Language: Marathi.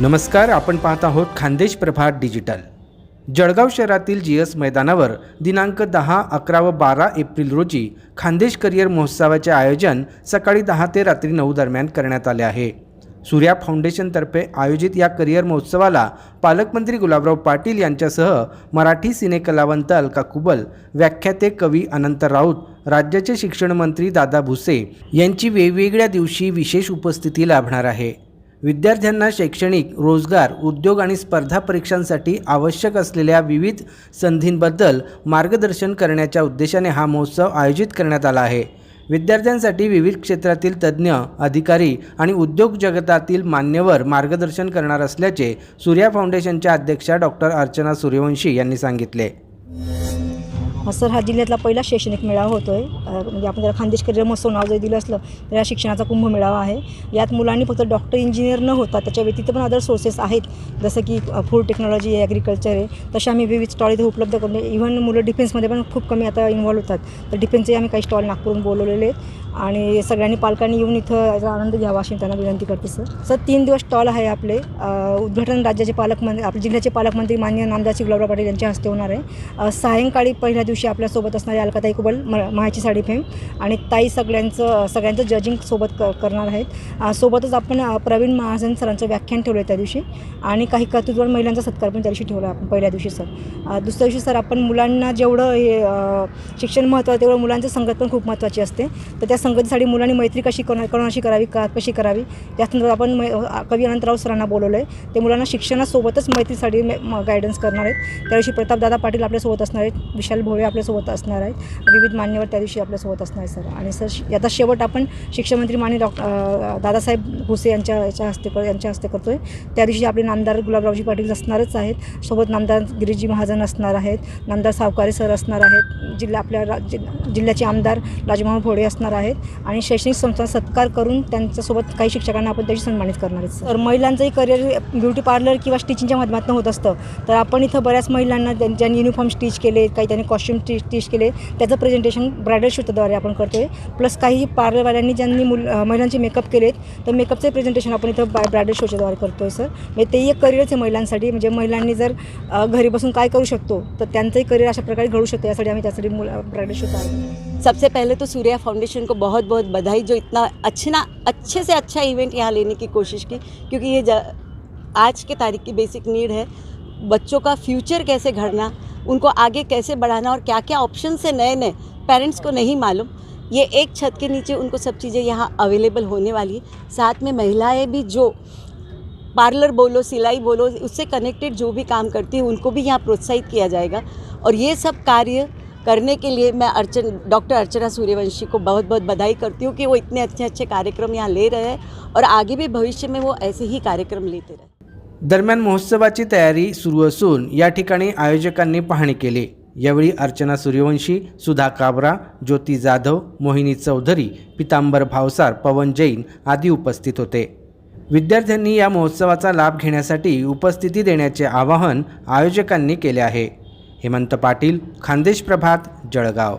नमस्कार आपण पाहत आहोत खानदेश प्रभात डिजिटल. जळगाव शहरातील जी एस मैदानावर दिनांक दहा अकरा व बारा एप्रिल रोजी खानदेश करिअर महोत्सवाचे आयोजन सकाळी दहा ते रात्री नऊ दरम्यान करण्यात आले आहे. सूर्या फाउंडेशनतर्फे आयोजित या करिअर महोत्सवाला पालकमंत्री गुलाबराव पाटील यांच्यासह मराठी सिनेकलावंत अलका कुबल व्याख्याते कवी अनंत राऊत राज्याचे शिक्षणमंत्री दादा भुसे यांची वेगवेगळ्या दिवशी विशेष उपस्थिती लाभणार आहे. विद्यार्थ्यांना शैक्षणिक रोजगार उद्योग आणि स्पर्धा परीक्षांसाठी आवश्यक असलेल्या विविध संधींबद्दल मार्गदर्शन करण्याच्या उद्देशाने हा महोत्सव आयोजित करण्यात आला आहे. विद्यार्थ्यांसाठी विविध क्षेत्रातील तज्ज्ञ अधिकारी आणि उद्योग जगतातील मान्यवर मार्गदर्शन करणार असल्याचे सूर्या फाउंडेशनच्या अध्यक्षा डॉक्टर अर्चना सूर्यवंशी यांनी सांगितले. सर हा जिल्ह्यातला पहिला शैक्षणिक मेळावा होतो आहे म्हणजे आपण त्याला खानदेश करिअर महोत्सव नाव जरी दिलं असलं तर हा शिक्षणाचा कुंभ मेळावा आहे. यात मुलांनी फक्त डॉक्टर इंजिनियर न होता त्याच्या व्यतिरिक्त पण अदर सोर्सेस आहेत. जसं की फूड टेक्नॉलॉजी आहे ॲग्रिकल्चर आहे. तसे आम्ही विविध स्टॉल इथे उपलब्ध करून इव्हन मुलं डिफेन्समध्ये पण खूप कमी आता इन्व्हॉल्व होतात. तर डिफेन्सचे आम्ही काही स्टॉल नागपूरून बोलवलेले आहेत. आणि सगळ्यांनी पालकांनी येऊन इथं याचा आनंद घ्यावा अशी त्यांना विनंती करते सर सर तीन दिवस स्टॉल आहे आपले. उद्घाटन राज्याचे पालकमंत्री आपले जिल्ह्याचे पालकमंत्री माननीय नामदार गुलाबराव पाटील यांच्या हस्ते होणार आहे. सायंकाळी पहिल्या दिवशी आपल्यासोबत असणारे अलकाताई कुबल म महाची साडी फेम आणि ताई सगळ्यांचं सगळ्यांचं जजिंग सोबत क करणार आहेत. सोबतच आपण प्रवीण महाजन सरांचं व्याख्यान ठेवलं आहे त्या दिवशी आणि काही कर्तृत्ववान महिलांचा सत्कार पण त्या दिवशी ठेवला आपण पहिल्या दिवशी सर. दुसऱ्या दिवशी सर आपण मुलांना जेवढं हे शिक्षण महत्त्वाचं तेवढं मुलांचं संगत पण खूप महत्त्वाची असते. तर त्या संगतीसाठी मुलांनी मैत्री कशी करणं कोणाशी करावी का कशी करावी या संदर्भात आपण मै कवी अनंतराव सरांना बोलवलं आहे ते मुलांना शिक्षणासोबतच मैत्रीसाठी गायडन्स करणार आहेत. त्या दिवशी प्रतापदादा पाटील आपल्यासोबत असणार आहेत. विशाल भोळे आपल्यासोबत असणार आहेत. विविध मान्यवर त्या दिवशी आपल्यासोबत असणार आहे सर. आणि सर याचा शेवट आपण शिक्षणमंत्री माननीय डॉक्टर दादासाहेब भुसे यांच्या याच्या हस्ते कर यांच्या हस्ते करतो आहे त्या दिवशी आपले नामदार गुलाबरावजी पाटील असणारच आहेत. सोबत नामदार गिरीजी महाजन असणार आहेत. नामदार सावकारे सर असणार आहेत. जिल्हा आपल्या रा जि- जिल्ह्याचे आमदार राजमोहन भोडे असणार आहेत. आणि शैक्षणिक संस्था सत्कार करून त्यांच्यासोबत काही शिक्षकांना आपण त्याची सन्मानित करणार आहेत तर महिलांचंही करिअर ब्युटी पार्लर किंवा स्टिचिंगच्या माध्यमातून होत असतं. तर आपण इथं बऱ्याच महिलांना ज्यांनी युनिफॉर्म स्टिच केले काही त्यांनी कॉस्ट्युम टी टीच केले. त्याचं प्रेझेंटेशन ब्रायडल शूटद्वारे आपण करतो आहे प्लस काही पार्लरवाल्यांनी ज्यांनी मुल महिलांचे मेकअप केलेत तर मेकअपचे प्रेझेंटेशन आपण इथं ब्रा ब्रायडल शोच्याद्वारे करतो आहे सर म्हणजे ते एक करिअरच आहे महिलांसाठी. म्हणजे महिलांनी जर घरी बसून काय करू शकतो तर त्यांचंही करिअर अशा प्रकारे घडू शकतो. यासाठी आम्ही त्यासाठी मुल ब्रायडल शो चालू सबसे पहले तो सूर्या फाउंडेशन को बहुत बहुत बधाई जो इतना अच्छे ना अच्छे से अच्छा इवेंट यहाँ लेने की कोशिश की क्योंकि ये ज- आज के तारीख की बेसिक नीड है। बच्चों का फ्यूचर कैसे घड़ना उनको आगे कैसे बढ़ाना और क्या क्या ऑप्शन है नए नए पेरेंट्स को नहीं मालूम। ये एक छत के नीचे उनको सब चीज़ें यहाँ अवेलेबल होने वाली है। साथ में महिलाएँ भी जो पार्लर बोलो, सिलाई बोलो, उससे कनेक्टेड जो भी काम करती हैं, उनको भी यहाँ प्रोत्साहित किया जाएगा। और ये सब कार्य करने के लिए मैं अर्चन डॉक्टर अर्चना सूर्यवंशी को बहुत बहुत बधाई करती हूँ कि वो इतने अच्छे अच्छे कार्यक्रम यहाँ ले रहे हैं और आगे भी भविष्य में वो ऐसे ही कार्यक्रम लेते रहे। दरम्यान महोत्सवाची तयारी सुरू असून या ठिकाणी आयोजकांनी पाहणी केली. यावेळी अर्चना सूर्यवंशी सुधा काबरा ज्योती जाधव मोहिनी चौधरी पितांबर भावसार पवन जैन आदी उपस्थित होते. विद्यार्थ्यांनी या महोत्सवाचा लाभ घेण्यासाठी उपस्थिती देण्याचे आवाहन आयोजकांनी केले आहे. हेमंत पाटील खानदेश प्रभात जळगाव.